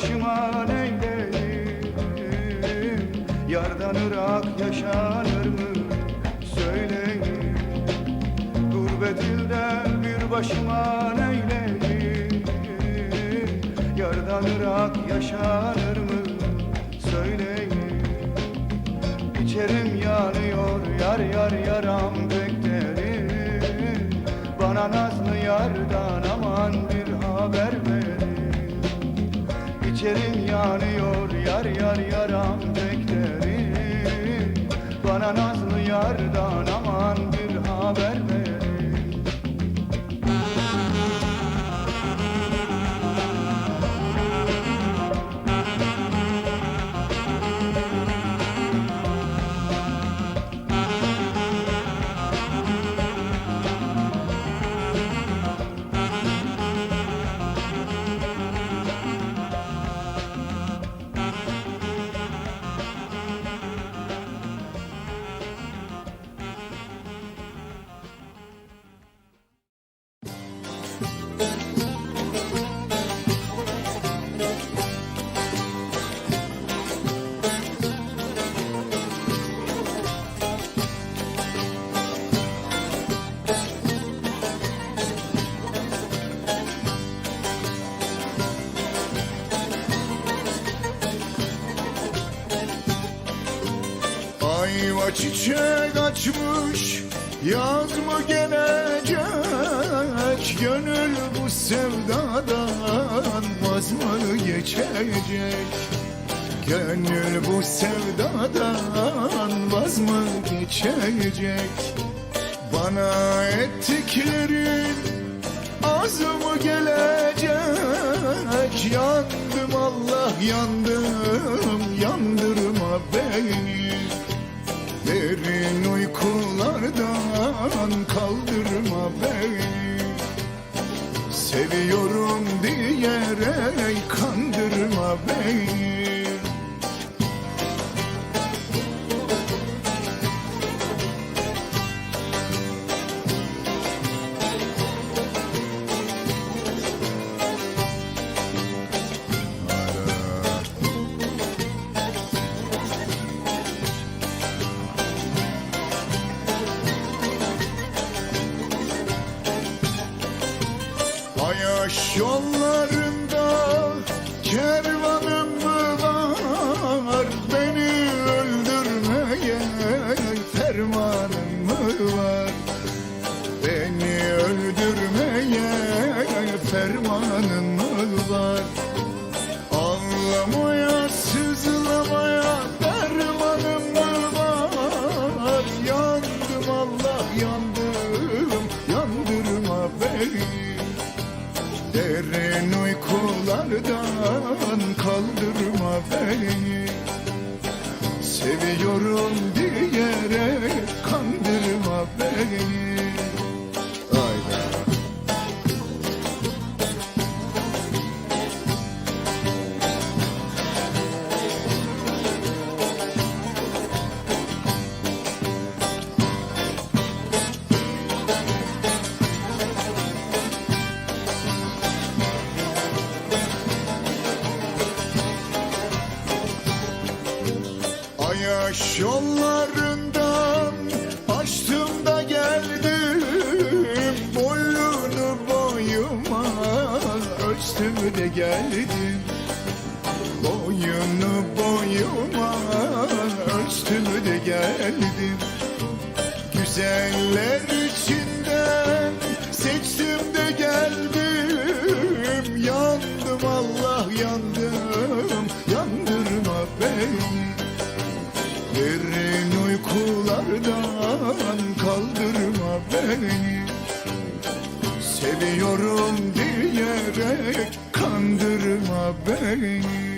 başıma neyleyim? Yardan ırak yaşanır mı? Söyleyin. Gurbet ilde bir başıma neyleyim? Yardan ırak yaşanır mı? Söyleyin. İçerim yanıyor yar yar yaram beklerim Bana nazlı yardan aman bir haber verin İçerim yanıyor yar yar yaram Ayva çiçek açmış Yaz mı gelecek. Gönül bu sevdadan Vaz mı geçecek? Gönül bu sevdadan Vaz mı geçecek? Bana ettiklerin Az mı gelecek? Yandım Allah yandım Yandırma beni uykulardan kaldırma beni. Seviyorum diyerek kandırma beni Ayaş yollarında kervanım var? Beni öldürmeye fermanım mı var? Beni öldürmeye fermanım mı var uykulardan kaldırma beni. Seviyorum diyerek kandırma beni geldim Boyunu boyuma ölçtüm de geldim. Güzeller içinden seçtim de geldim. Yandım Allah yandım yandırma beni. Derin uykulardan kaldırma beni. Seviyorum beni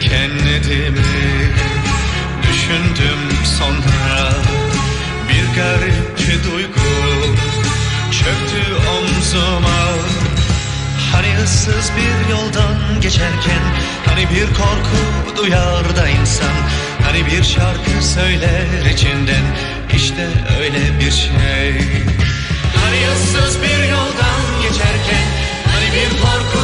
kendimi düşündüm sonra. Bir garip duygu çöktü omzuma. Hani ıssız bir yoldan geçerken Hani bir korku duyar da insan. Hani bir şarkı söyler içinden İşte öyle bir şey. Hani ıssız bir yoldan geçerken Hani bir korku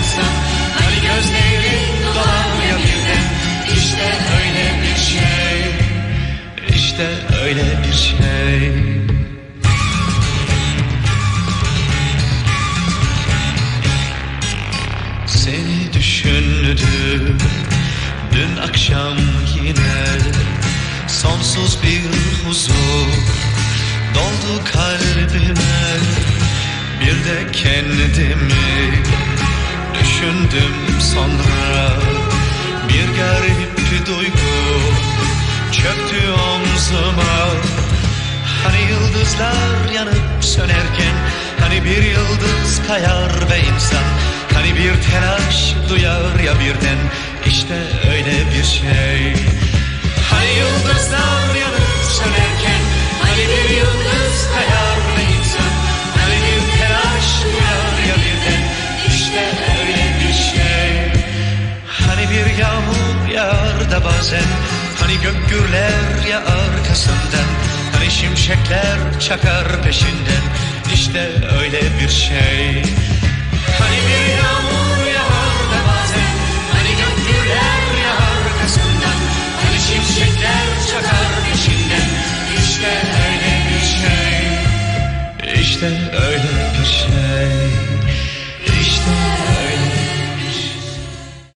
Sonsuz bir huzur doldu kalbime. Bir de kendimi düşündüm sonra. Bir garip duygu çöktü omzuma. Hani yıldızlar yanıp sönerken Hani bir yıldız kayar ve insan. Hani bir telaş duyar ya birden. İşte öyle bir şey Hani yıldızlar yanıp sönerken Hani bir yıldız ve insan. Hani bir telaş duyar ya İşte öyle bir şey. Hani bir yağmur yağar da bazen Hani gök gürler ya arkasından. Hani şimşekler çakar peşinden İşte öyle bir şey. Hani bir yağmur